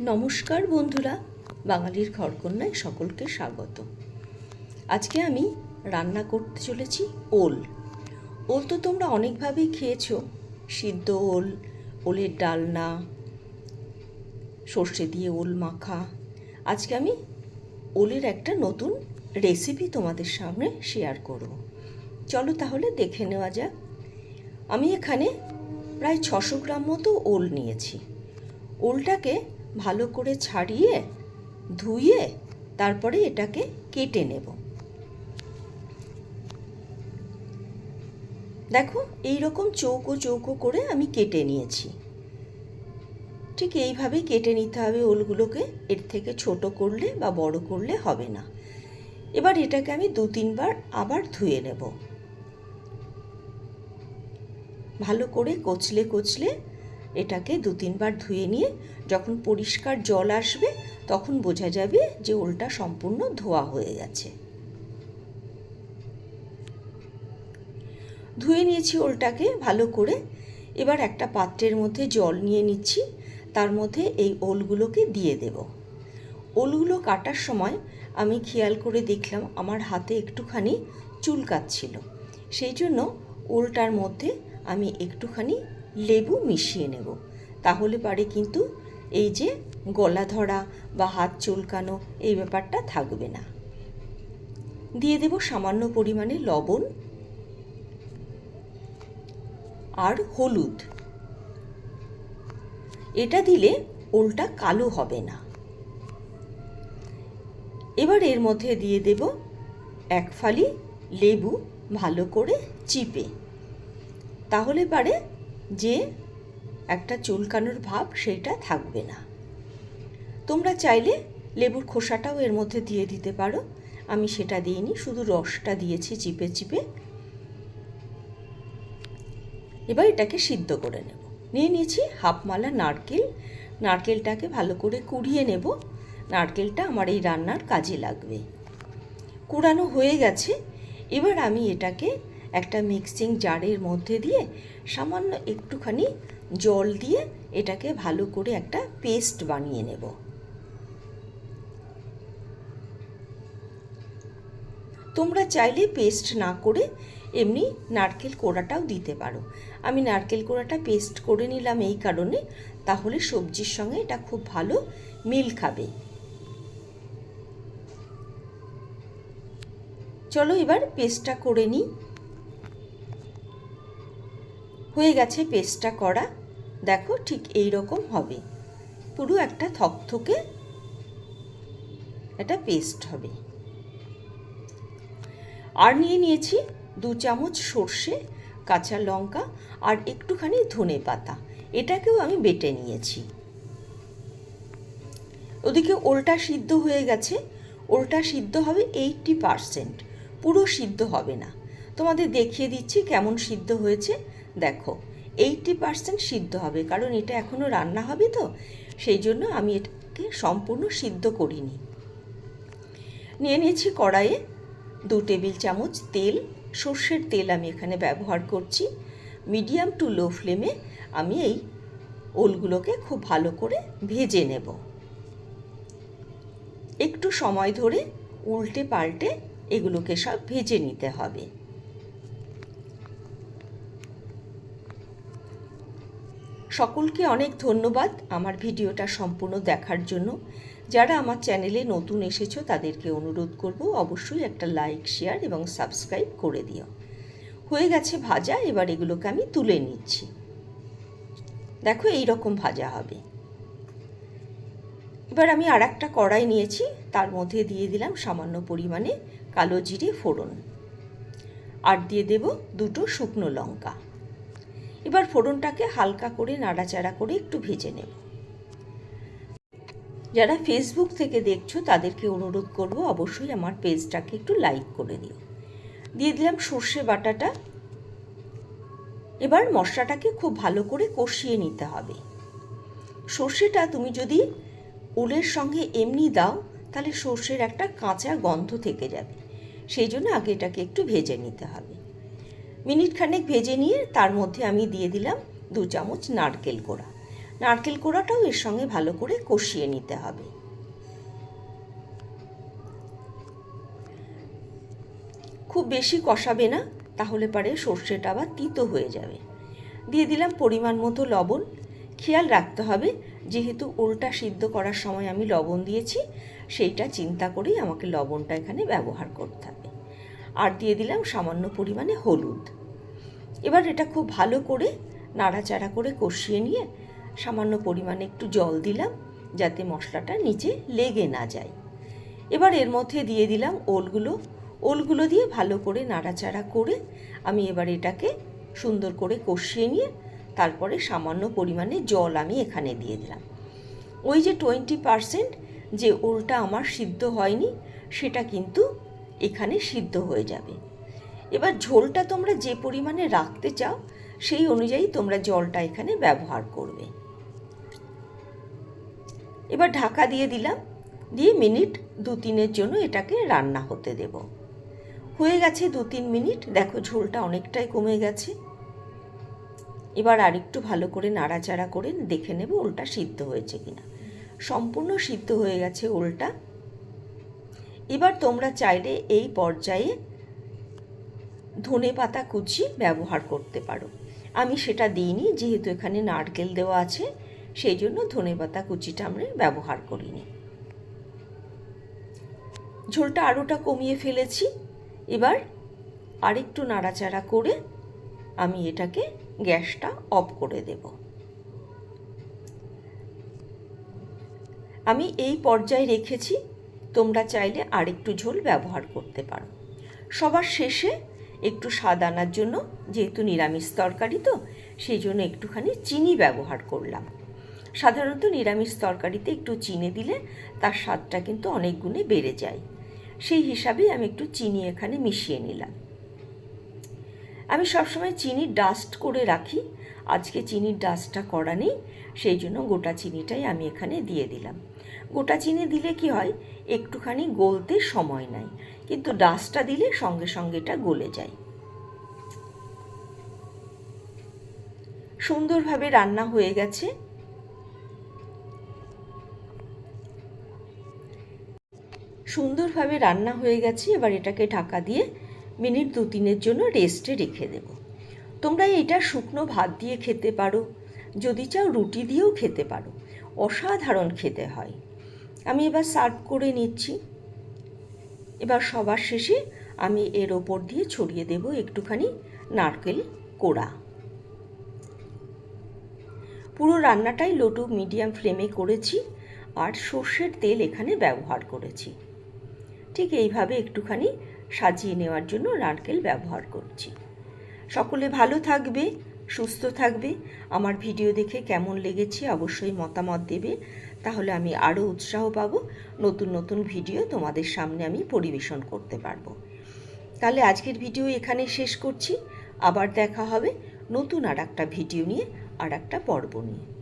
নমস্কার বন্ধুরা, বাঙালির ঘরকন্যায় সকলকে স্বাগত। আজকে আমি রান্না করতে চলেছি ওল। ওল তো তোমরা অনেকভাবেই খেয়েছো। সিদ্ধ ওল, ওলের ডালনা, সর্ষে দিয়ে ওল মাখা। আজকে আমি ওলের একটা নতুন রেসিপি তোমাদের সামনে শেয়ার করব। চলো তাহলে দেখে নেওয়া যাক। আমি এখানে প্রায় ছশো গ্রাম মতো ওল নিয়েছি। ওলটাকে ভালো করে ছাড়িয়ে, ধুয়ে তারপরে এটাকে কেটে নেব। দেখো এই রকম চৌকো চৌকো করে আমি কেটে নিয়েছি। ঠিক এইভাবেই কেটে নিতে হবে ওলগুলোকে। এর থেকে ছোট করলে বা বড় করলে হবে না। এবার এটাকে আমি দু তিনবার আবার ধুয়ে নেব। ভালো করে কচলে কচলে এটাকে দু তিনবার ধুয়ে নিয়ে যখন পরিষ্কার জল আসবে, তখন বোঝা যাবে যে ওলটা সম্পূর্ণ ধোয়া হয়ে গেছে। ধুয়ে নিয়েছি ওলটাকে ভালো করে। এবার একটা পাত্রের মধ্যে জল নিয়ে নিচ্ছি। তার মধ্যে এই ওলগুলোকে দিয়ে দেব। ওলগুলো কাটার সময় আমি খেয়াল করে দেখলাম আমার হাতে একটুখানি চুলকাচ্ছিল সেই জন্য ওলটার মধ্যে আমি একটুখানি লেবু মিশিয়ে নেব। তাহলে পারে কিন্তু এই যে গলা ধরা বা হাত চুলকানো, এই ব্যাপারটা থাকবে না। দিয়ে দেব সামান্য পরিমাণে লবণ আর হলুদ। এটা দিলে ওলটা কালো হবে না। এবার এর মধ্যে দিয়ে দেব এক ফালি লেবু ভালো করে চিপে। তাহলে পারে যে একটা চুলকানোর ভাব সেইটা থাকবে না। তোমরা চাইলে লেবুর খোসাটাও এর মধ্যে দিয়ে দিতে পারো। আমি সেটা দিইনি, শুধু রসটা দিয়েছি চিপে চিপে। এবার এটাকে সিদ্ধ করে নেব। নিয়ে নিয়েছি হাফমালা নারকেল। নারকেলটাকে ভালো করে কুড়িয়ে নেব। নারকেলটা আমার এই রান্নার কাজে লাগবে। কুড়ানো হয়ে গেছে। এবার আমি এটাকে একটা মিক্সিং জারের মধ্যে দিয়ে সামান্য একটুখানি জল দিয়ে এটাকে ভালো করে একটা পেস্ট বানিয়ে নেব। তোমরা চাইলে পেস্ট না করে এমনি নারকেল কোড়াটাও দিতে পারো। আমি নারকেল কোড়াটা পেস্ট করে নিলাম এই কারণে, তাহলে সবজির সঙ্গে এটা খুব ভালো মিল খাবে। চলো এবার পেস্টটা করে নিই। হয়ে গেছে পেস্টটা করা। দেখো ঠিক এই রকম হবে। পুরো একটা থকথকে একটা পেস্ট হবে। আর নিয়ে নিয়েছি দু চামচ সর্ষে, কাঁচা লঙ্কা আর একটুখানি ধনে পাতা। এটাকেও আমি বেটে নিয়েছি। ওদিকে ওলটা সিদ্ধ হয়ে গেছে। ওলটা সিদ্ধ হবে এইটটি পারসেন্ট। পুরো সিদ্ধ হবে না। তোমাদের দেখিয়ে দিচ্ছি কেমন সিদ্ধ হয়েছে। দেখো এইটটি পারসেন্ট সিদ্ধ হবে, কারণ এটা এখনও রান্না হবে তো, সেই জন্য আমি এটাকে সম্পূর্ণ সিদ্ধ করিনি। নিয়ে নিয়েছি কড়াইয়ে দু টেবিল চামচ তেল, সর্ষের তেল আমি এখানে ব্যবহার করছি। মিডিয়াম টু লো ফ্লেমে আমি এই ওলগুলোকে খুব ভালো করে ভেজে নেব। একটু সময় ধরে উল্টে পাল্টে এগুলোকে সব ভেজে নিতে হবে। সকলকে অনেক ধন্যবাদ আমার ভিডিওটা সম্পূর্ণ দেখার জন্য। যারা আমার চ্যানেলে নতুন এসেছ, তাদেরকে অনুরোধ করব অবশ্যই একটা লাইক, শেয়ার এবং সাবস্ক্রাইব করে দিও। হয়ে গেছে ভাজা, এবার এগুলোকে আমি তুলে নিচ্ছি। দেখো এই রকম ভাজা হবে। এবার আমি আর একটা কড়াই নিয়েছি, তার মধ্যে দিয়ে দিলাম সামান্য পরিমাণে কালো জিরে ফোড়ন। আর দিয়ে দেব দুটো শুকনো লঙ্কা। এবার ফোড়নটাকে হালকা করে নাড়াচাড়া করে একটু ভেজে নেব। যারা ফেসবুক থেকে দেখছ, তাদেরকে অনুরোধ করব অবশ্যই আমার পেজটাকে একটু লাইক করে দিও। দিয়ে দিলাম সর্ষে বাটাটা। এবার মশলাটাকে খুব ভালো করে কষিয়ে নিতে হবে। সর্ষেটা তুমি যদি উলের সঙ্গে এমনি দাও, তাহলে সর্ষের একটা কাঁচা গন্ধ থেকে যাবে। সেই জন্য আগে এটাকে একটু ভেজে নিতে হবে। মিনিট খানেক ভেজে নিয়ে তার মধ্যে আমি দিয়ে দিলাম দু চামচ নারকেল কোড়া। নারকেল কোড়াটাও এর সঙ্গে ভালো করে কষিয়ে নিতে হবে। খুব বেশি কষাবে না, তাহলে পারে সর্ষেটা আবার তিতো হয়ে যাবে। দিয়ে দিলাম পরিমাণ মতো লবণ। খেয়াল রাখতে হবে, যেহেতু ওলটা সিদ্ধ করার সময় আমি লবণ দিয়েছি, সেইটা চিন্তা করেই আমাকে লবণটা এখানে ব্যবহার করতে হবে। আর দিয়ে দিলাম সামান্য পরিমাণে হলুদ। এবার এটা খুব ভালো করে নাড়াচাড়া করে কষিয়ে নিয়ে সামান্য পরিমাণে একটু জল দিলাম যাতে মশলাটা নিচে লেগে না যায়। এবার এর মধ্যে দিয়ে দিলাম ওলগুলো। ওলগুলো দিয়ে ভালো করে নাড়াচাড়া করে আমি এবার এটাকে সুন্দর করে কষিয়ে নিয়ে তারপরে সামান্য পরিমাণে জল আমি এখানে দিয়ে দিলাম। ওই যে টোয়েন্টি পারসেন্ট যে ওলটা আমার সিদ্ধ হয়নি, সেটা কিন্তু এখানে সিদ্ধ হয়ে যাবে। এবার ঝোলটা তোমরা যে পরিমাণে রাখতে চাও, সেই অনুযায়ী তোমরা জলটা এখানে ব্যবহার করবে। এবার ঢাকা দিয়ে দিলাম, দিয়ে মিনিট দু তিনের জন্য এটাকে রান্না হতে দেব। হয়ে গেছে দু তিন মিনিট, দেখো ঝোলটা অনেকটাই কমে গেছে। এবার আরেকটু ভালো করে নাড়াচাড়া করে দেখে নেব ওলটা সিদ্ধ হয়েছে কিনা। সম্পূর্ণ সিদ্ধ হয়ে গেছে ওলটা। এবার তোমরা চাইলে এই পর্যায়ে ধনে পাতা কুচি ব্যবহার করতে পারো। আমি সেটা দিইনি, যেহেতু এখানে নারকেল দেওয়া আছে, সেই জন্য ধনে পাতা কুচিটা আমরা ব্যবহার করিনি। ঝোলটা আরোটা কমিয়ে ফেলেছি। এবার আরেকটু নাড়াচাড়া করে আমি এটাকে গ্যাসটা অফ করে দেব। আমি এই পর্যায়ে রেখেছি। তোমরা চাইলে আরেকটু ঝোল ব্যবহার করতে পারো। সবার শেষে একটু স্বাদ আনার জন্য যেহেতু নিরামিষ তরকারি তো, সেই জন্য একটুখানি চিনি ব্যবহার করলাম। সাধারণত নিরামিষ তরকারিতে একটু চিনি দিলে তার স্বাদটা কিন্তু অনেক গুণে বেড়ে যায়। সেই হিসাবেই আমি একটু চিনি এখানে মিশিয়ে নিলাম। আমি সবসময় চিনির ডাস্ট করে রাখি, আজকে চিনির ডাস্টটা করা নেই, সেই জন্য গোটা চিনিটাই আমি এখানে দিয়ে দিলাম। গোটা চিনি দিলে কি হয়? একটুখানি গলতে সময় নেয়। কিন্তু ডাস্টটা দিলে সঙ্গে সঙ্গে এটা গলে যায়। সুন্দরভাবে রান্না হয়ে গেছে। সুন্দরভাবে রান্না হয়ে গেছে। এবার এটাকে ঢাকা দিয়ে মিনিট দু তিনের জন্য রেস্টে রেখে দেব। তোমরা এটা শুকনো ভাত দিয়ে খেতে পারো। যদি চাও রুটি দিয়েও খেতে পারো। অসাধারণ খেতে হয়। আমি এবার সার্ভ করে নিচ্ছি। এবার সবার শেষে আমি এর ওপর দিয়ে ছড়িয়ে দেব একটুখানি নারকেল কোড়া। পুরো রান্নাটাই লোটু মিডিয়াম ফ্লেমে করেছি আর সর্ষের তেল এখানে ব্যবহার করেছি। ঠিক এইভাবে একটুখানি সাজিয়ে নেওয়ার জন্য নারকেল ব্যবহার করছি। সকলে ভালো থাকবে। সুস্থ থাকবে। আমার ভিডিও দেখে কেমন লেগেছে অবশ্যই মতামত দেবে। তাহলে আমি আরও উৎসাহ পাব। নতুন নতুন ভিডিও তোমাদের সামনে আমি পরিবেশন করতে পারব। তাহলে আজকের ভিডিও এখানে শেষ করছি। আবার দেখা হবে নতুন আর একটা ভিডিও নিয়ে আর একটা পর্ব নিয়ে।